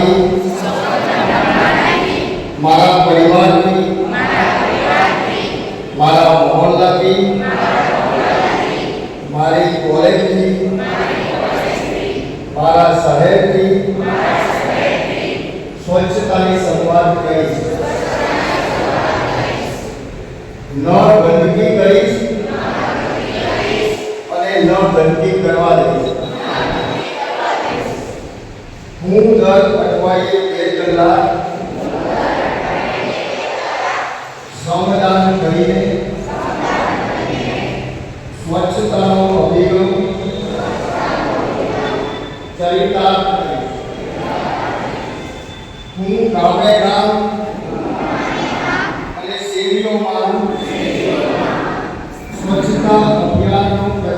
મારી મારા પરિવારની મારા મહોલ્લાથી મારી કોલેજથી મારા શહેરથી સ્વચ્છતાની શરૂઆત કરીશ ન ગંદકી કરીશ અને ન ગંદકી કરવા દઈશ હું દર અઠવાડિયે બે કલાક શ્રમદાન કરીને સ્વચ્છતાનો અભિગમ ચરિતાર્થ હું ગામે ગામ અને શેરીઓમાં સ્વચ્છતા અભિયાનનો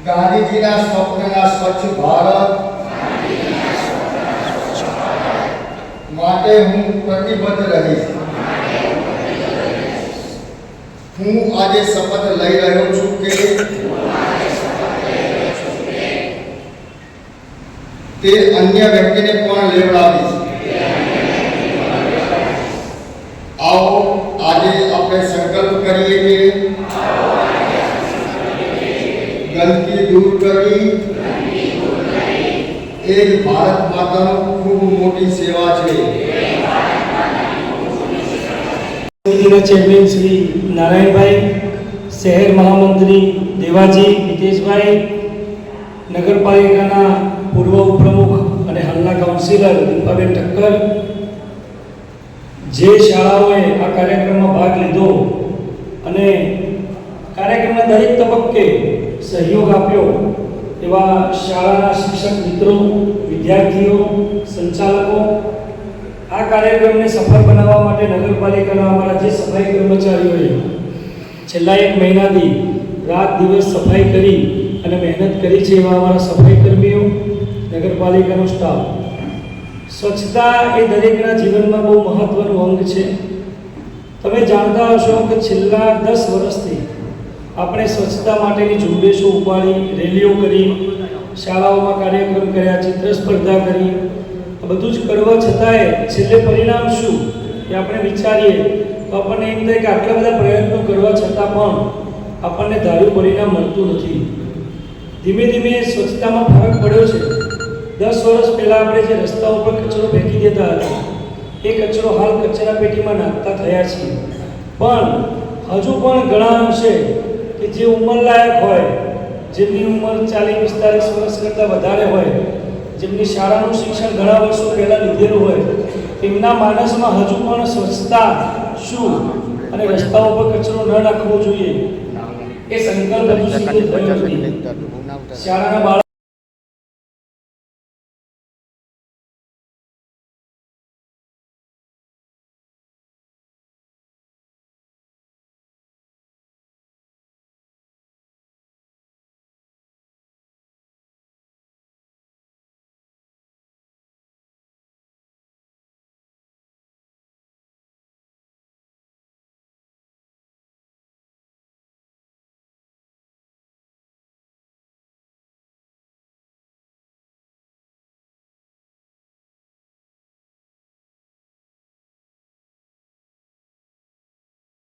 ગાંધીજીના સ્વપ્નના સ્વચ્છ ભારત માટે હું પ્રતિબદ્ધ રહીશ હું આજે શપથ લઈ રહ્યો છું કે તે અન્ય વ્યક્તિને પણ લેવડાવીશ આવો આજે આપણે સંકલ્પ કરીએ કે ગંદકી દૂર કરવી એ જ ભારત માતાનો ખૂબ મોટી સેવા છે. ચેરમેન શ્રી નારાયણભાઈ શહેર મહામંત્રી દેવાજી હિતેશભાઈ નગરપાલિકાના પૂર્વ ઉપપ્રમુખ અને હાલના કાઉન્સિલર દીપાબેન ઠક્કર. જે શાળાઓએ આ કાર્યક્રમમાં ભાગ લીધો અને કાર્યક્રમના દરેક તબક્કે સહયોગ આપ્યો એવા શાળાના શિક્ષક મિત્રો, વિદ્યાર્થીઓ, સંચાલકો. આ કાર્યક્રમને સફળ બનાવવા માટે નગરપાલિકાના અમારા જે સફાઈ કર્મચારીઓએ છેલ્લા એક મહિનાથી રાત દિવસ સફાઈ કરી અને મહેનત કરી છે એવા અમારા સફાઈ કર્મીઓ, નગરપાલિકાનો સ્ટાફ સ્વચ્છતા એ દરેકના જીવનમાં બહુ મહત્વનું અંગ છે. તમે જાણતા હશો કે છેલ્લા દસ વર્ષથી આપણે સ્વચ્છતા માટેની ઝુંબેશો ઉપાડી, રેલીઓ કરી, શાળાઓમાં કાર્યક્રમ કર્યા, ચિત્ર સ્પર્ધા કરી. આ બધું જ કરવા છતાંય છેલ્લે પરિણામ શું એ આપણે વિચારીએ તો આપણને એમ થાય કે આટલા બધા પ્રયત્નો કરવા છતાં પણ આપણને ધાર્યું પરિણામ મળતું નથી. ધીમે ધીમે સ્વચ્છતામાં ફરક પડ્યો છે. દસ વર્ષ પહેલાં આપણે જે રસ્તા ઉપર કચરો ફેંકી દેતા હતા, એ કચરો હાલ કચરા પેટીમાં નાખતા થયા છીએ. પણ હજુ પણ ઘણા અંશે કે જે ઉંમરલાયક હોય, જેમની ઉંમર ચાલીસ, પિસ્તાલીસ વર્ષ કરતાં વધારે હોય, જેમની શાળાનું શિક્ષણ ઘણા વર્ષો પહેલાં લીધેલું હોય, તેમના માનસમાં હજુ પણ સ્વચ્છતા શું અને રસ્તા ઉપર કચરો ન નાખવો જોઈએ? એ સંકલ્પ હજુ શાળાના બાળકો